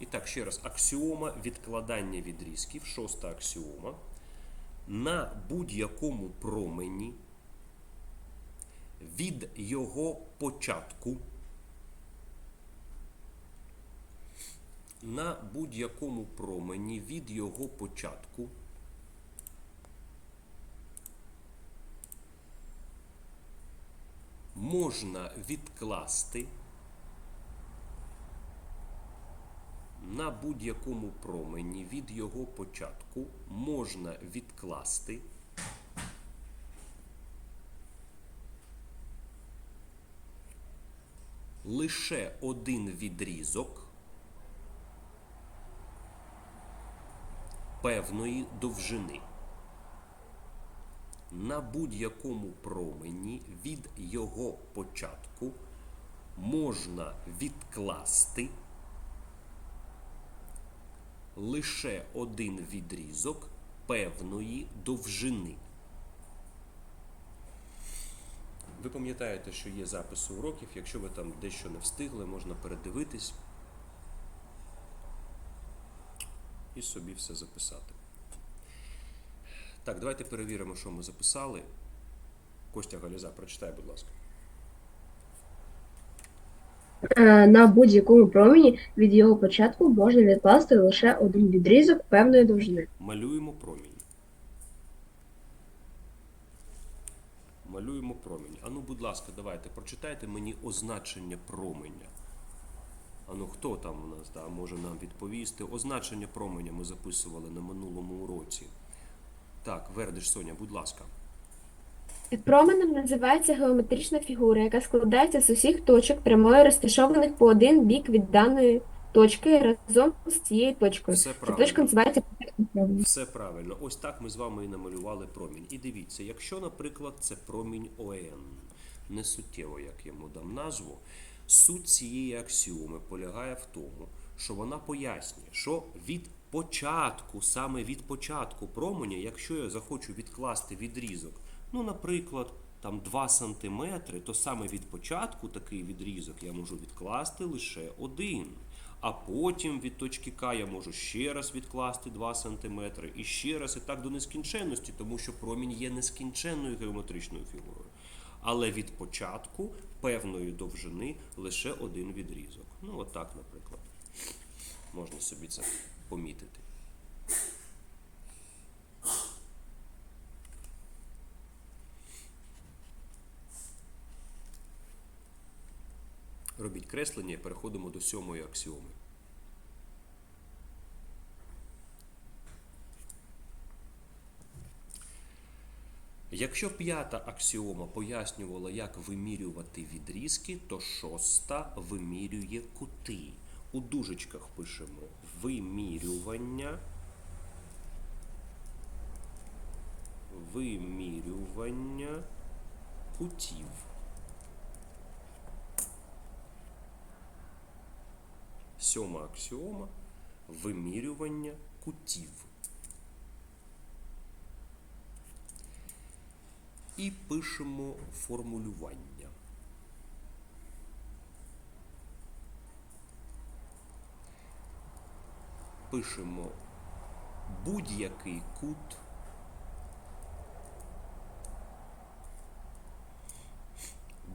І так, ще раз, аксіома відкладання відрізків, шоста аксіома. На будь-якому промені від його початку на будь-якому промені від його початку можна відкласти на будь-якому промені від його початку можна відкласти лише один відрізок певної довжини. На будь-якому промені від його початку можна відкласти лише один відрізок певної довжини. Ви пам'ятаєте, що є записи уроків. Якщо ви там дещо не встигли, можна передивитись і собі все записати. Так, давайте перевіримо, що ми записали. Костя Галіза, прочитай, будь ласка. Е, На будь-якому промені від його початку можна відкласти лише один відрізок певної довжини. Малюємо промінь. Малюємо промінь. Ану, будь ласка, давайте, прочитайте мені означення променя. Ану, хто там у нас да, може нам відповісти? Означення променя ми записували на минулому уроці. Так, Вердиш Соня, будь ласка. Променем називається геометрична фігура, яка складається з усіх точок прямої, розташованих по один бік від даної точки разом з цією точкою. Все Ця правильно. точка називається поверхня. Все правильно. Ось так ми з вами і намалювали промінь. І дивіться, якщо, наприклад, це промінь ОН, не суттєво, як я йому дам назву, суть цієї аксіоми полягає в тому, що вона пояснює, що від початку, саме від початку променя, якщо я захочу відкласти відрізок, ну, наприклад, там 2 см, то саме від початку такий відрізок я можу відкласти лише один. А потім від точки К я можу ще раз відкласти 2 см і ще раз, і так до нескінченності, тому що промінь є нескінченною геометричною фігурою. Але від початку певної довжини лише один відрізок. Ну, от наприклад. Можна собі це помітити. Робіть креслення і переходимо до сьомої аксіоми. Якщо п'ята аксіома пояснювала, як вимірювати відрізки, то шоста вимірює кути. У дужечках пишемо вимірювання. Вимірювання кутів. Сьома аксіома вимірювання кутів. І пишемо формулювання. Пишемо будь-який кут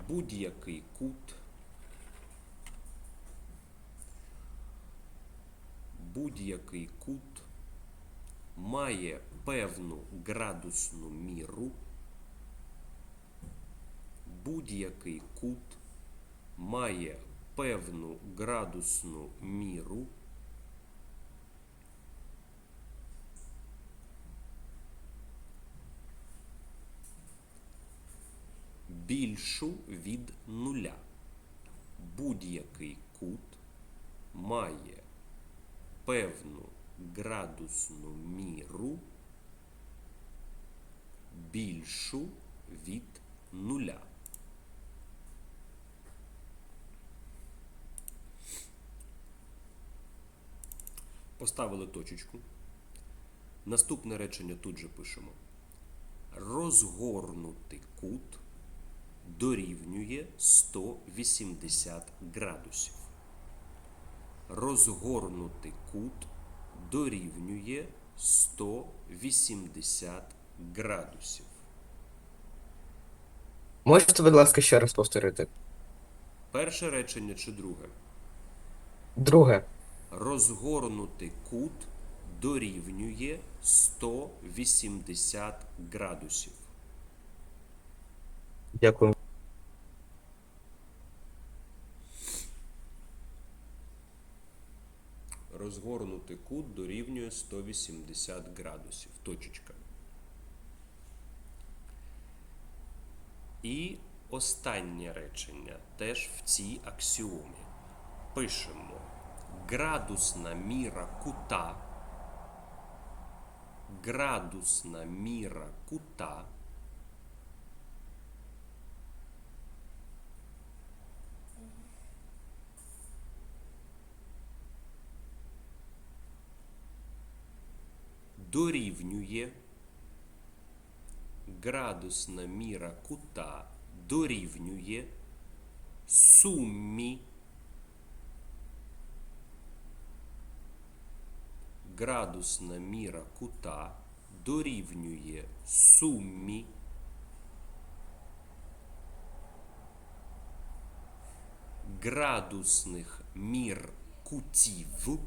будь-який кут будь-який кут має певну градусну міру. Будь-який кут має певну градусну міру. Більшу від нуля. Будь-який кут має певну градусну міру більшу від нуля. Поставили точечку. Наступне речення тут же пишемо. Розгорнутий кут дорівнює 180 градусів розгорнутий кут дорівнює 180 градусів. Можете, будь ласка, ще раз повторити? Перше речення чи друге? Друге. Розгорнутий кут дорівнює 180 градусів. Дякую. Розгорнутий кут дорівнює 180 градусів. Точечка. І останнє речення теж в цій аксіомі. Пишемо градусна міра кута. Градусна міра кута дорівнює градусна міра кута дорівнює суммі градусна міра кута дорівнює суммі градусних мір кутів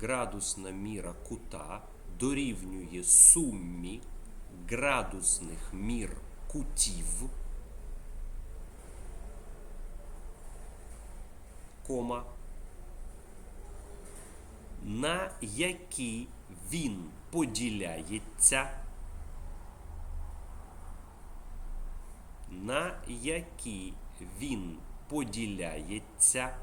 градусна міра кута дорівнює суммі градусних мір кутів, кома, на які він поділяється, на які він поділяється.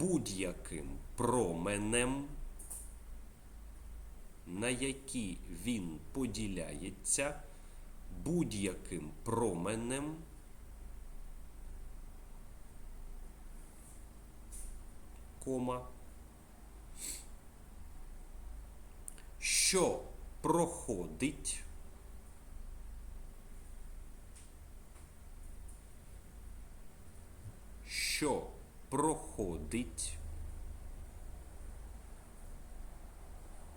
Будь-яким променем, на які він поділяється, будь-яким променем, кома, що проходить що проходить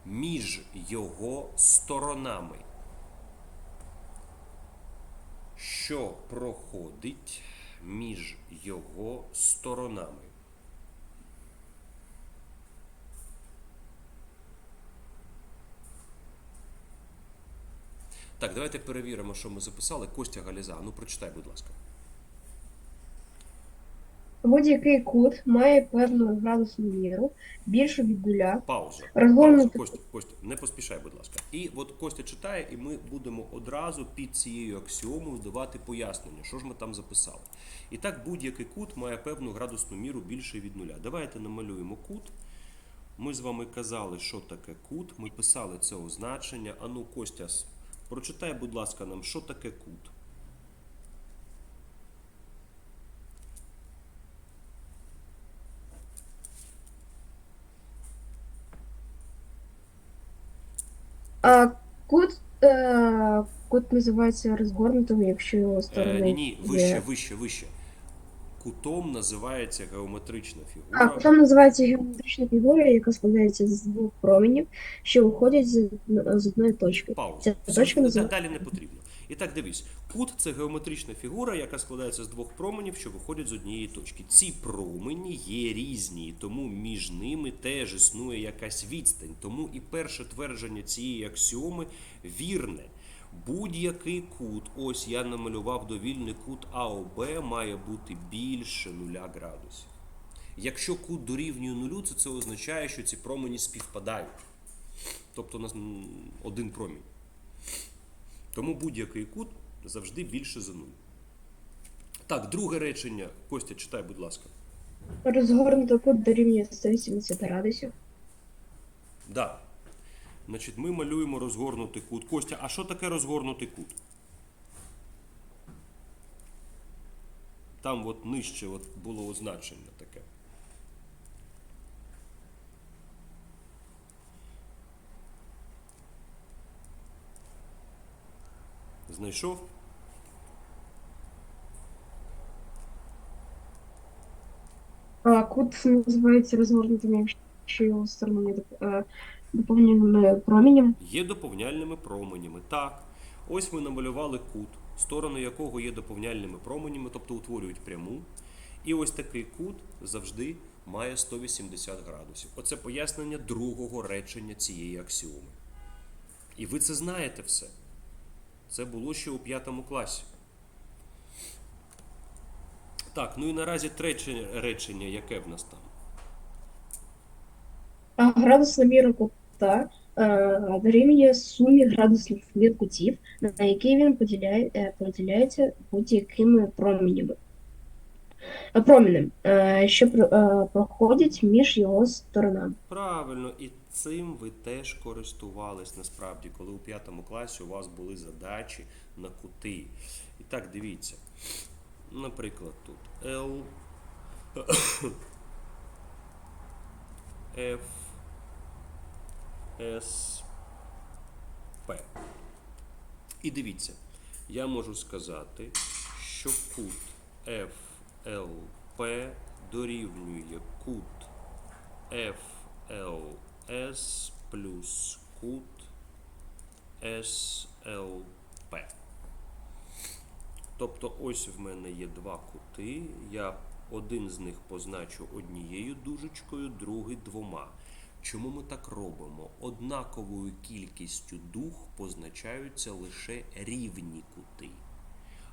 між його сторонами. Що проходить між його сторонами. Так, давайте перевіримо, що ми записали. Костя Галіза, ну прочитай, будь ласка. Будь-який кут має певну градусну міру, більшу від нуля. Пауза. Розгорнути- Пауза. Костя, Костя, не поспішай, будь ласка. І от Костя читає, і ми будемо одразу під цією аксіомою давати пояснення, що ж ми там записали. І так, будь-який кут має певну градусну міру більше від нуля. Давайте намалюємо кут. Ми з вами казали, що таке кут. Ми писали це означення. Ану, Костя, прочитай, будь ласка, нам, що таке кут. А кут, е, кут називається розгорнутим, якщо його Е, сторони. ні, ні, є- вище, вище, вище. Кутом називається геометрична фігура. А кутом називається геометрична фігура, яка складається з двох променів, що виходять з, з одної точки. Пауза. Ця точка називається Далі не потрібно. І так дивись, кут це геометрична фігура, яка складається з двох променів, що виходять з однієї точки. Ці промені є різні, тому між ними теж існує якась відстань. Тому і перше твердження цієї аксіоми вірне. Будь-який кут, ось я намалював довільний кут АОБ, має бути більше нуля градусів. Якщо кут дорівнює нулю, то це означає, що ці промені співпадають. Тобто у нас один промінь. Тому будь-який кут завжди більше за нуль. Так, друге речення. Костя, читай, будь ласка. розгорнутий кут дорівнює 180 градусів. Да. Значить, ми малюємо розгорнутий кут. Костя, а що таке розгорнутий кут? Там от нижче от було означення таке. Знайшов? А кут називається розгорнутим, якщо його доп- е, доповненими променем. Є доповняльними променями. Так. Ось ми намалювали кут, сторони якого є доповняльними променями, тобто утворюють пряму. І ось такий кут завжди має 180 градусів. Оце пояснення другого речення цієї аксіоми. І ви це знаєте все. Це було ще у п'ятому класі. Так, ну і наразі третє речення, яке в нас там? А градусна міра кута е, сумі градусних мір на які він поділяє, е, поділяється будь-якими променями. Е, Промінем, е, що е, проходять між його сторонами. Правильно, і цим ви теж користувались насправді, коли у п'ятому класі у вас були задачі на кути. І так, дивіться. Наприклад, тут L, F, S, P. І дивіться, я можу сказати, що кут FLP дорівнює кут FLS плюс кут SLP. Тобто ось в мене є два кути. Я один з них позначу однією дужечкою, другий двома. Чому ми так робимо? Однаковою кількістю дух позначаються лише рівні кути.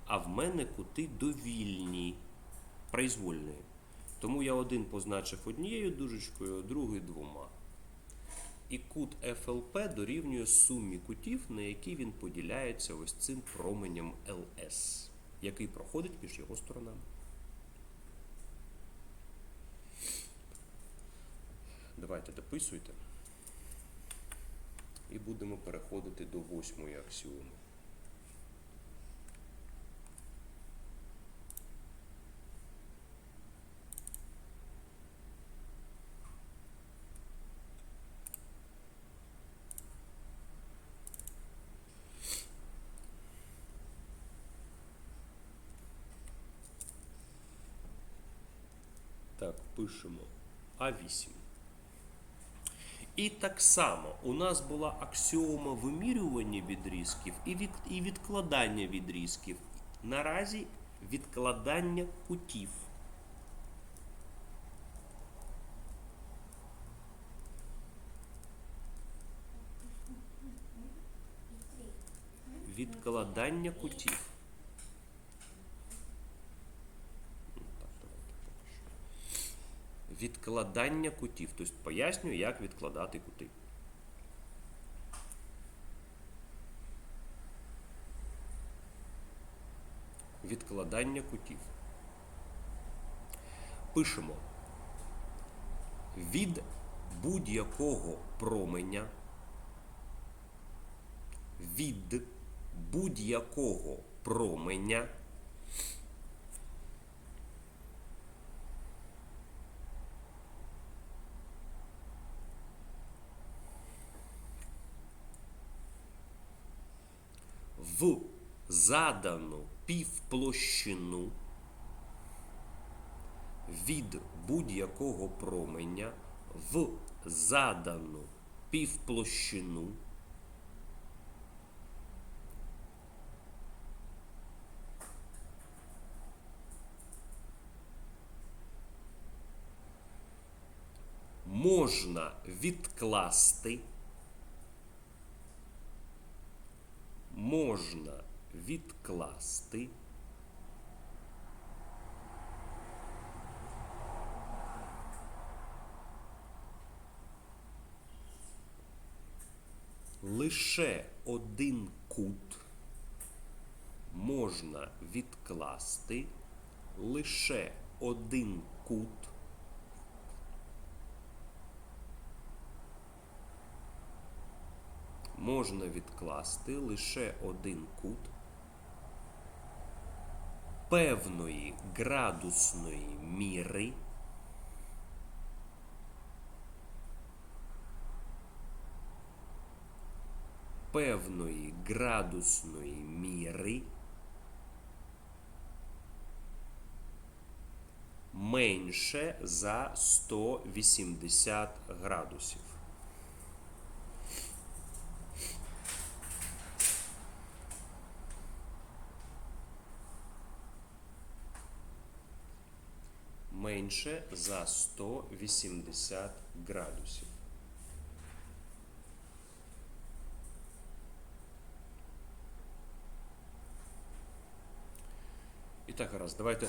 А в мене кути довільні, произвольні. Тому я один позначив однією дужечкою, другий двома. І кут FLP дорівнює сумі кутів, на які він поділяється ось цим променем LS, який проходить між його сторонами. Давайте дописуйте. І будемо переходити до восьмої аксіоми. Так, пишемо А8. І так само у нас була аксіома вимірювання відрізків і, від, і відкладання відрізків. Наразі відкладання кутів. Відкладання кутів. Ну, так, давайте поки що. Відкладання кутів. Тобто пояснюю, як відкладати кути. Відкладання кутів. Пишемо від будь-якого променя від будь-якого променя в задану півплощину від будь-якого променя в задану півплощину можна відкласти можна відкласти. Лише один кут можна відкласти. Лише один кут можна відкласти лише один кут певної градусної міри певної градусної міри менше за 180 градусів. Менше за 180 градусів. І так, гаразд, давайте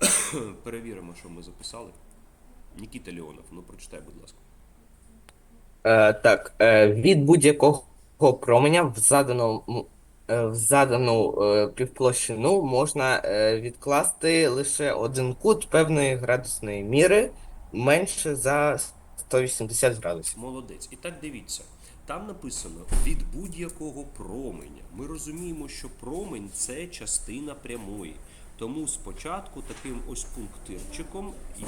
перевіримо, що ми записали. Нікіта Леонов, ну прочитай, будь ласка. Е, так, е, від будь-якого променя в е, в задану е, півплощину можна е, відкласти лише один кут певної градусної міри менше за 180 градусів. Молодець. І так дивіться. Там написано від будь-якого променя. Ми розуміємо, що промень це частина прямої. Тому спочатку таким ось пунктирчиком і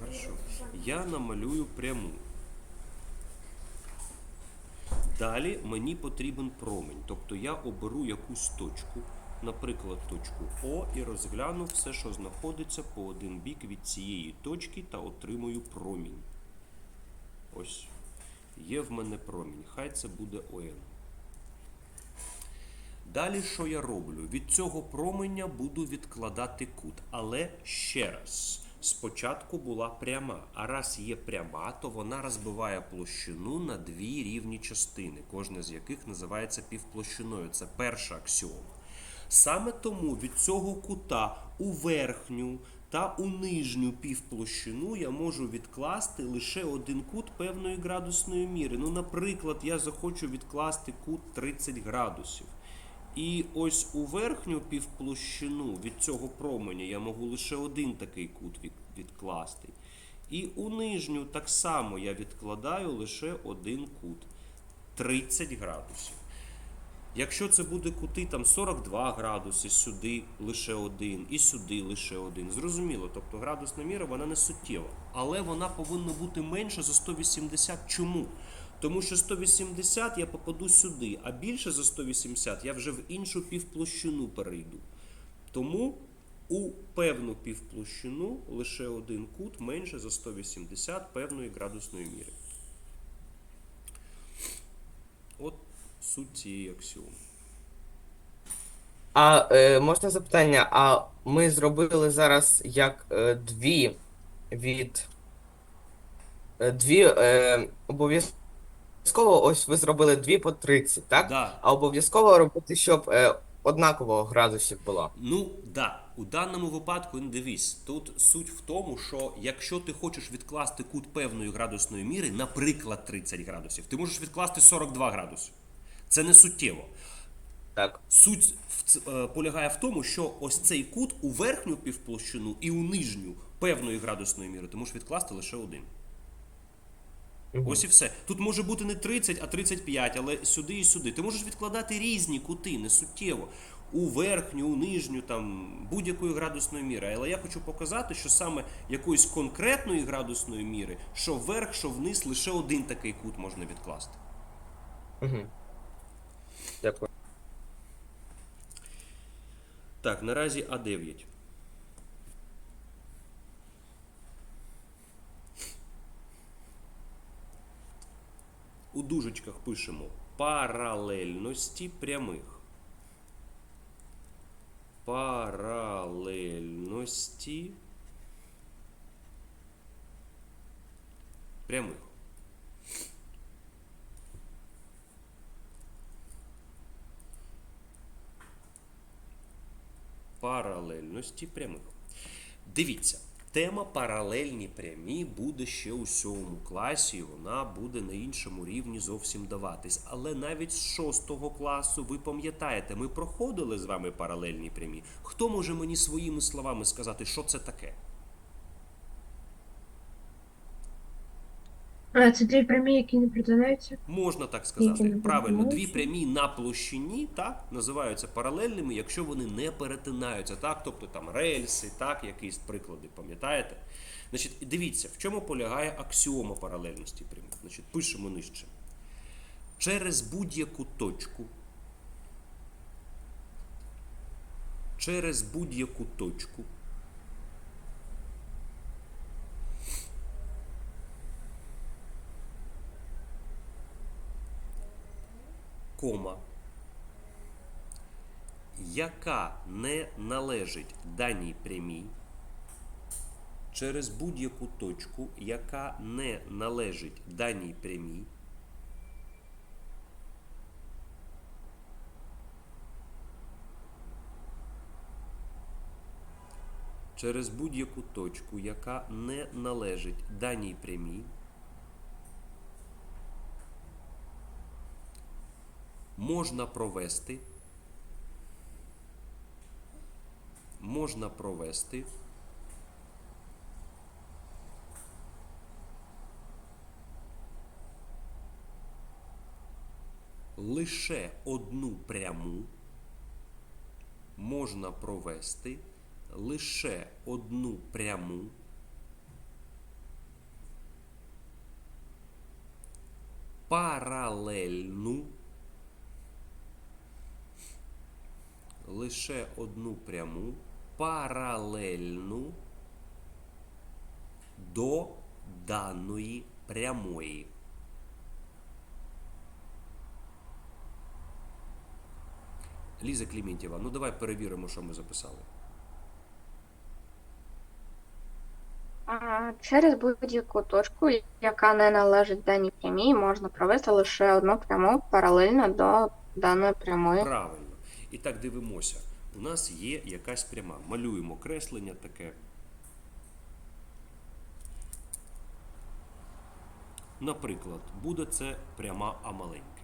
Хорошо. я намалюю пряму. Далі мені потрібен промень. Тобто я оберу якусь точку, наприклад, точку О, і розгляну все, що знаходиться по один бік від цієї точки, та отримую промінь. Ось. Є в мене промінь. Хай це буде ОН. Далі що я роблю? Від цього променя буду відкладати кут. Але ще раз. Спочатку була пряма, а раз є пряма, то вона розбиває площину на дві рівні частини, кожна з яких називається півплощиною. Це перша аксіома. Саме тому від цього кута у верхню та у нижню півплощину я можу відкласти лише один кут певної градусної міри. Ну, наприклад, я захочу відкласти кут 30 градусів. І ось у верхню півплощину від цього променя я можу лише один такий кут від- відкласти. І у нижню так само я відкладаю лише один кут 30 градусів. Якщо це буде кути там 42 градуси, сюди лише один, і сюди лише один. Зрозуміло, тобто градусна міра вона не суттєва. Але вона повинна бути менше за 180. Чому? Тому що 180 я попаду сюди, а більше за 180 я вже в іншу півплощину перейду. Тому у певну півплощину лише один кут менше за 180 певної градусної міри. От суть цієї аксіоми. А е, можна запитання, а ми зробили зараз як е, дві від е, дві е, обов'язково ось ви зробили дві по 30, так? Да. А обов'язково робити, щоб е, однаково градусів було. Ну, да, у даному випадку не дивись. Тут суть в тому, що якщо ти хочеш відкласти кут певної градусної міри, наприклад, 30 градусів, ти можеш відкласти 42 градуси. Це не суттєво. Так. Суть в е, полягає в тому, що ось цей кут у верхню півплощину і у нижню певної градусної міри ти можеш відкласти лише один. Ось і все. Тут може бути не 30, а 35, але сюди і сюди. Ти можеш відкладати різні кути, не суттєво. У верхню, у нижню, там будь-якої градусної міри. Але я хочу показати, що саме якоїсь конкретної градусної міри, що вверх, що вниз, лише один такий кут можна відкласти. Угу. Дякую. Так, наразі А9. У дужечках пишемо паралельності прямих. Паралельності прямих. паралельності прямих. Дивіться, тема паралельні прямі буде ще у сьомому класі, і вона буде на іншому рівні зовсім даватись. Але навіть з шостого класу ви пам'ятаєте, ми проходили з вами паралельні прямі. Хто може мені своїми словами сказати, що це таке? А, це дві прямі, які не притинаються. Можна так сказати. Які не Правильно, дві прямі на площині так називаються паралельними, якщо вони не перетинаються, так, тобто там рельси, так, якісь приклади, пам'ятаєте? Значить, дивіться, в чому полягає аксіома паралельності прямих. Значить, пишемо нижче. Через будь-яку точку через будь-яку точку кома, яка не належить даній прямій, через будь-яку точку, яка не належить даній прямій, через будь-яку точку, яка не належить даній прямій, можна провести. Можна провести. Лише одну пряму. Можна провести. Лише одну пряму. Паралельну лише одну пряму паралельну до даної прямої. Ліза Кліментєва, ну давай перевіримо, що ми записали. Через будь-яку точку, яка не належить даній прямій, можна провести лише одну пряму паралельно до даної прямої. Правильно. І так дивимося. У нас є якась пряма. Малюємо креслення таке. Наприклад, буде це пряма А маленьке.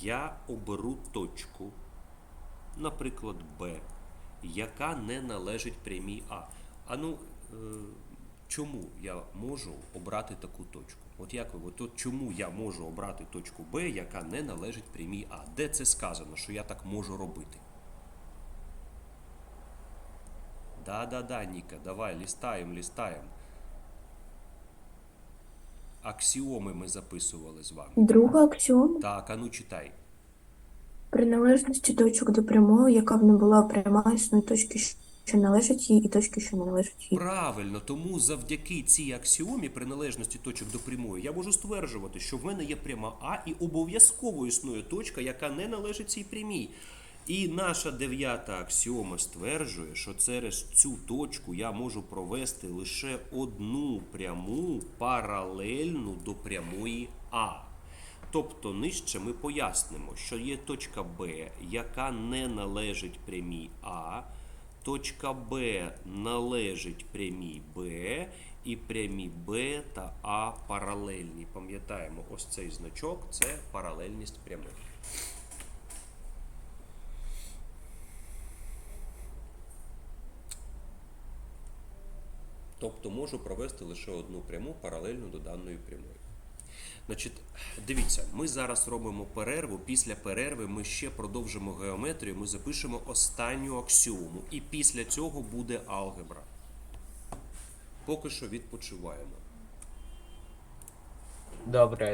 Я оберу точку, наприклад, Б, яка не належить прямій А. А ну, е, чому я можу обрати таку точку? От як ви, от, от чому я можу обрати точку Б, яка не належить прямій А? Де це сказано, що я так можу робити? Да-да-да, Ніка, давай, лістаємо, лістаємо. Аксіоми ми записували з вами. Друга аксіома Так, а ну читай. приналежності точок до прямої, яка б не була пряма, існує точки, що належать їй, і точки, що не належать їй. Правильно, тому завдяки цій аксіомі приналежності точок до прямої я можу стверджувати, що в мене є пряма А і обов'язково існує точка, яка не належить цій прямій. І наша дев'ята аксіома стверджує, що через цю точку я можу провести лише одну пряму паралельну до прямої А. Тобто нижче ми пояснимо, що є точка Б, яка не належить прямій А, точка Б належить прямій Б, і прямі Б та А паралельні. Пам'ятаємо, ось цей значок це паралельність прямих. Тобто можу провести лише одну пряму паралельно до даної прямої. Значить, дивіться, ми зараз робимо перерву. Після перерви ми ще продовжимо геометрію, ми запишемо останню аксіому. І після цього буде алгебра. Поки що відпочиваємо. Добре.